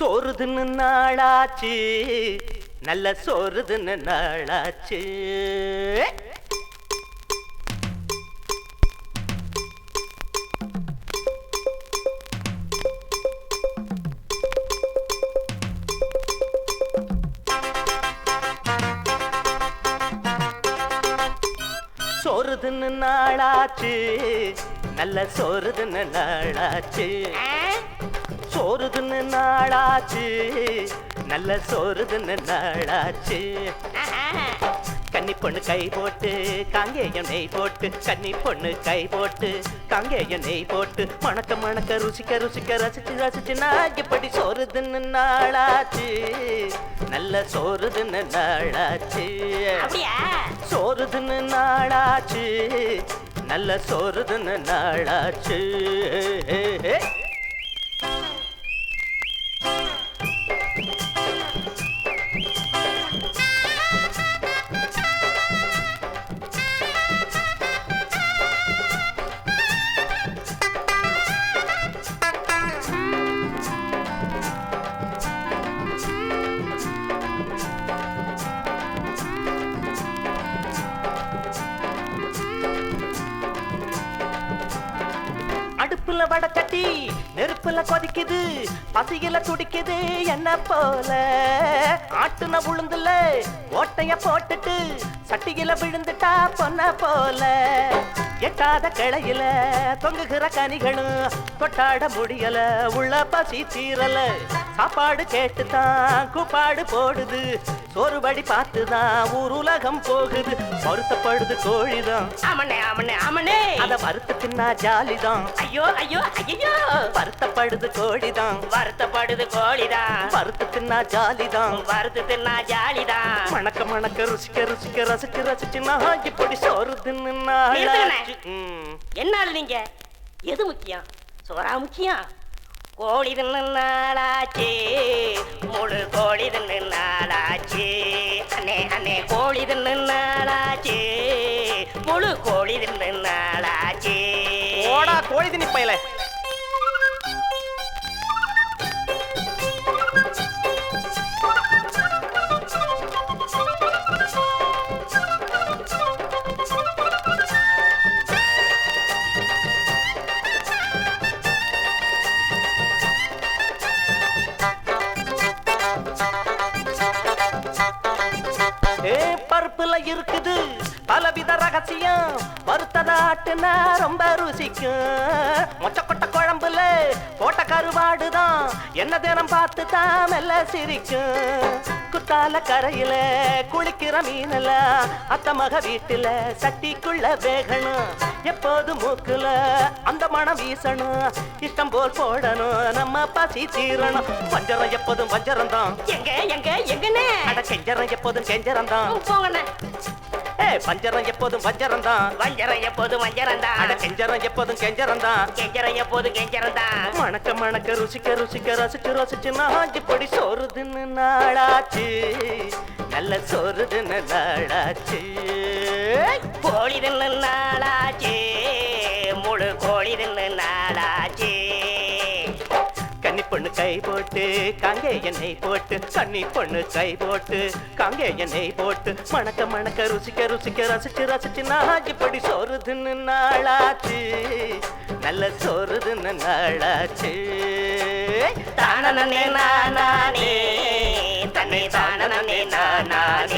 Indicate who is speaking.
Speaker 1: சோறுதுன்னு நாளாச்சு. நல்ல சோறுதுன்னு நாளாச்சு. சோறுதுன்னு நாளாச்சு. நல்ல சோறுதுன்னு நாளாச்சு. சோறுதுன்னு நாளாச்சு. நல்ல சோறுதுன்னு நாளாச்சு. கன்னி பொண்ணு கை போட்டு காங்கேயம் நெய் போட்டு கன்னி பொண்ணு கை போட்டு காங்கேயம் நெய் போட்டு மணக்க மணக்க ருசிக்க ருசிக்க ரசிச்சு ரசிச்சு நான் இப்படி சோறுதுன்னு நாளாச்சு. நல்ல சோறுதுன்னு நாளாச்சு. சோறுதுன்னு நாளாச்சு. நல்ல சோறுதுன்னு நாளாச்சு. அடுப்புல வடக்கட்டி நெருப்புல கொதிக்குது பசியில துடிக்குது என்ன போல? ஆட்டுன உளுந்துல ஓட்டைய போட்டுட்டு சட்டியில விழுந்துட்டா பொன்ன போல? எட்டாத கிளையில தொங்குகிற கனிகளும் கொட்டாட முடியல உள்ள பசி தீரல. சாப்பாடு கேட்டுதான் கூப்பாடு போடுது. சோறுபடி பார்த்துதான் ஊர் உலகம் போகுது. வருத்தப்படுது கோழிதான்.
Speaker 2: ஆமண்ணே ஆமண்ணே ஆமண்ணே.
Speaker 1: அத வறுத்து தின்னா ஜாலிதான்.
Speaker 2: ஐயோ ஐயோ ஐயோ
Speaker 1: வருத்தப்படுது கோழிதான்.
Speaker 2: வருத்தப்படுது கோழிதான்.
Speaker 1: வறுத்து தின்னா ஜாலிதான்.
Speaker 2: வறுத்து தின்னா ஜாலிதான்.
Speaker 1: மணக்க மணக்க ருசிக்க ருசிக்க ரசிச்சு ரசிச்சு நான் இப்படி சோறு தின்னு ஆச்சு.
Speaker 2: என்னால நீங்க? எது முக்கியம்? சோறா முக்கியம்? கோழி தின்னு நாளாச்சு. முழு கோழி தின்னு நாளாச்சு. அண்ணே அண்ணே கோழி தின்னு நாளாச்சு. முழு கோழி தின்னு நாளாச்சு.
Speaker 1: ஓடா கோழி தின்னு பயில. பருப்புல இருக்குது. பலவித ரகசியம். வறுத்ததாட்டுனா ரொம்ப ருசிக்கும். மொச்சக்கொட்டை குழம்புல போட்ட கருவாடுதான். என்ன தினம் பார்த்து தான் மெல்ல சிரிக்கும். குத்தால கரையில குளிக்கிற மீனல அத்த மக வீட்டுல சட்டிக்குள்ள வேகணும். எப்போது மூக்குல அந்த மனம் வீசணும்? இஷ்டம் போல் போடணும். நம்ம பசி தீரணும். வஞ்சரம் எப்போதும் வஞ்சரம் தான்
Speaker 2: எங்க எங்க எங்கண்ணே?
Speaker 1: அட செஞ்சரம் எப்போதும் செஞ்சரம் தான்
Speaker 2: போங்கண்ணே.
Speaker 1: பஞ்சரம் எப்போதும் வஞ்சரம் தான்
Speaker 2: வஞ்சரம் எப்போதும் வஞ்சரம் தான்
Speaker 1: செஞ்சரம் எப்போதும் கெஞ்சரம் தான்
Speaker 2: கெஞ்சரம் எப்போதும் கெஞ்சரம் தான்
Speaker 1: மணக்க மணக்க ருசிக்க ருசிக்க ரசிச்சு ரசிச்சு நான் இப்படி சோறுதுன்னு நாளாச்சு. நல்ல சோறுதுன்னு நாளாச்சு.
Speaker 2: கோழி தின்னு நாளாச்சு.
Speaker 1: பொண்ணு கை போட்டு காங்கே என்னை போட்டு கண்ணி பொண்ணு கை போட்டு காங்கே என்னை போட்டு மணக்க மணக்க ருசிக்க ருசிக்க ரசிச்சு ரசிச்சு நான் இப்படி சோறுதுன்னு நாளாச்சு. நல்ல சோறுதுன்னு நாளாச்சு.
Speaker 2: தானே நானே தன்னை தானே நானே